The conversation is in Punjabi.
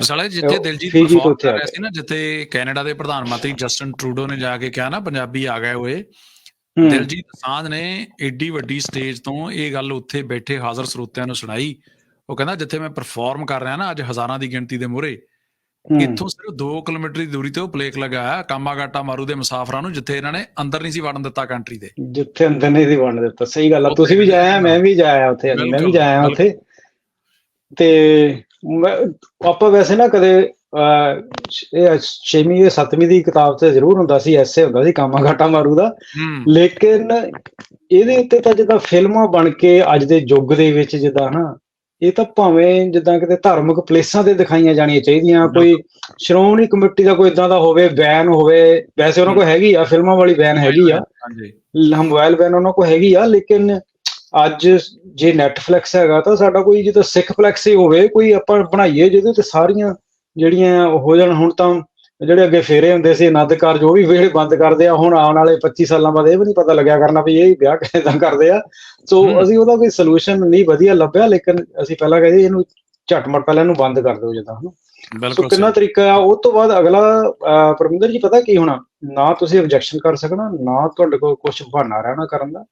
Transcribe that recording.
ਸਾਲੇ ਜਿੱਥੇ ਦਿਲਜੀਤ ਪਰਫਾਰਮ ਕਰ ਰਿਹਾ ਸੀ ਨਾ ਜਿੱਥੇ ਕੈਨੇਡਾ ਦੇ ਪ੍ਰਧਾਨ ਮੰਤਰੀ ਜਸਟਨ ਟਰੂਡੋ ਨੇ ਜਾ ਕੇ ਕਿਹਾ ਨਾ ਪੰਜਾਬੀ ਆ ਗਏ ਓਏ ਹੂੰ, ਦਿਲਜੀਤ ਦੋਸਾਂਝ ਨੇ ਏਡੀ ਵੱਡੀ ਸਟੇਜ ਤੋਂ ਇਹ ਗੱਲ ਉੱਥੇ ਬੈਠੇ ਹਾਜ਼ਰ ਸਰੋਤਿਆਂ ਨੂੰ ਸੁਣਾਈ। ਉਹ ਕਹਿੰਦਾ ਜਿੱਥੇ ਮੈਂ ਪਰਫਾਰਮ ਕਰ ਰਿਹਾ ਨਾ ਅੱਜ ਹਜ਼ਾਰਾਂ ਦੀ ਗਿਣਤੀ ਦੇ ਮੂਹਰੇ ਇੱਥੋਂ ਸਿਰਫ 2 ਕਿਲੋਮੀਟਰ ਦੀ ਦੂਰੀ ਤੇ ਉਹ ਪਲੇਕ ਲਗਾਇਆ ਕਾਮਾਗਾਟਾ ਮਾਰੂ ਦੇ ਮੁਸਾਫਰਾਂ ਨੂੰ ਜਿੱਥੇ ਇਹਨਾਂ ਨੇ ਅੰਦਰ ਨਹੀਂ ਸੀ ਵੜਨ ਦਿੱਤਾ ਕੰਟਰੀ ਦੇ। ਜਿੱਥੇ ਅੰਦਰ ਨਹੀਂ ਸੀ ਵੰਡ ਦਿੱਤਾ। ਸਹੀ ਗੱਲ ਆ ਤੁਸੀਂ ਵੀ ਜਾਇਆ ਮੈਂ ਵੀ ਜਾਇਆ ਉੱਥੇ ਮੈਂ ਵੀ ਜਾਇਆ ਉੱਥੇ। ਤੇ ਆਪਾਂ ਵੈਸੇ ਨਾ ਕਦੇ ਇਹ 6ਵੀਂ ਤੇ 7ਵੀਂ ਦੀ ਕਿਤਾਬ ਤੇ ਜ਼ਰੂਰ ਹੁੰਦਾ ਸੀ ਐਸੇ ਹੁੰਦਾ ਸੀ ਕਾਮਾ ਘਾਟਾ ਮਾਰੂ ਦਾ। ਲੇਕਿਨ ਇਹਦੇ ਉੱਤੇ ਤਾਂ ਜਿੱਦਾਂ ਫਿਲਮਾਂ ਬਣ ਕੇ ਅੱਜ ਦੇ ਯੁੱਗ ਦੇ ਵਿੱਚ ਜਿੱਦਾਂ ਨਾ ਇਹ ਤਾਂ ਭਾਵੇਂ ਜਿੱਦਾਂ ਕਿਤੇ ਧਾਰਮਿਕ ਪਲੇਸਾਂ ਤੇ ਦਿਖਾਈਆਂ ਜਾਣੀਆਂ ਚਾਹੀਦੀਆਂ ਕੋਈ ਸ਼੍ਰੋਮਣੀ ਕਮੇਟੀ ਦਾ ਕੋਈ ਇਦਾਂ ਦਾ ਹੋਵੇ ਬੈਨ ਹੋਵੇ ਵੈਸੇ ਉਹਨਾਂ ਕੋਲ ਹੈਗੀ ਆ ਫਿਲਮਾਂ ਵਾਲੀ ਬੈਨ ਹੈਗੀ ਆ। ਹਾਂਜੀ। ਮੋਬਾਈਲ ਬੈਨ ਉਹਨਾਂ ਕੋਲ ਹੈਗੀ ਆ ਲੇਕਿਨ ਅੱਜ ਜੇ ਨੈਟਫਲਿਕਸ ਹੈਗਾ ਤਾਂ ਸਾਡਾ ਕੋਈ ਜਿੱਦਾਂ ਸਿੱਖ ਫਲੈਕਸ ਹੀ ਹੋਵੇ ਕੋਈ ਆਪਾਂ ਬਣਾਈਏ ਜਿਹਦੇ ਤੇ ਸਾਰੀਆਂ ਜਿਹੜੀਆਂ ਹੋ ਜਾਣ ਹੁਣ ਤਾਂ ਜਿਹੜੇ ਅੱਗੇ ਫੇਰੇ ਹੁੰਦੇ ਸੀ ਆਨੰਦ ਕਾਰਜ ਉਹ ਵੀ ਵੇਲੇ ਬੰਦ ਕਰਦੇ ਆ ਹੁਣ ਆਉਣ ਵਾਲੇ 25 ਸਾਲਾਂ ਬਾਅਦ ਇਹ ਵੀ ਨਹੀਂ ਪਤਾ ਲੱਗਿਆ ਕਰਨਾ ਵੀ ਇਹ ਵਿਆਹ ਕਿਦਾਂ ਕਰਦੇ ਆ ਸੋ। ਅਸੀਂ ਉਹਦਾ ਕੋਈ ਸੋਲੂਸ਼ਨ ਨਹੀਂ ਵਧੀਆ ਲੱਭਿਆ ਲੇਕਿਨ ਅਸੀਂ ਪਹਿਲਾਂ ਕਹਿੰਦੇ ਇਹਨੂੰ ਝਟਮਟ ਪਹਿਲਾਂ ਇਹਨੂੰ ਬੰਦ ਕਰ ਦਿਓ ਜਿੱਦਾਂ ਹਨਾ ਬਿਲਕੁਲ ਕਿੰਨਾ। ਤਰੀਕਾ ਆ ਉਹ ਤੋਂ ਬਾਅਦ ਅਗਲਾ ਪਰਮਿੰਦਰ ਜੀ ਪਤਾ ਕੀ ਹੋਣਾ ਨਾ ਤੁਸੀਂ ਆਬਜੈਕਸ਼ਨ ਕਰ ਸਕਣਾ ਨਾ ਤੁਹਾਡੇ ਕੋਲ ਕੁਝ ਬਹਾਨਾ ਰਹਿਣਾ ਕਰਨ ਦਾ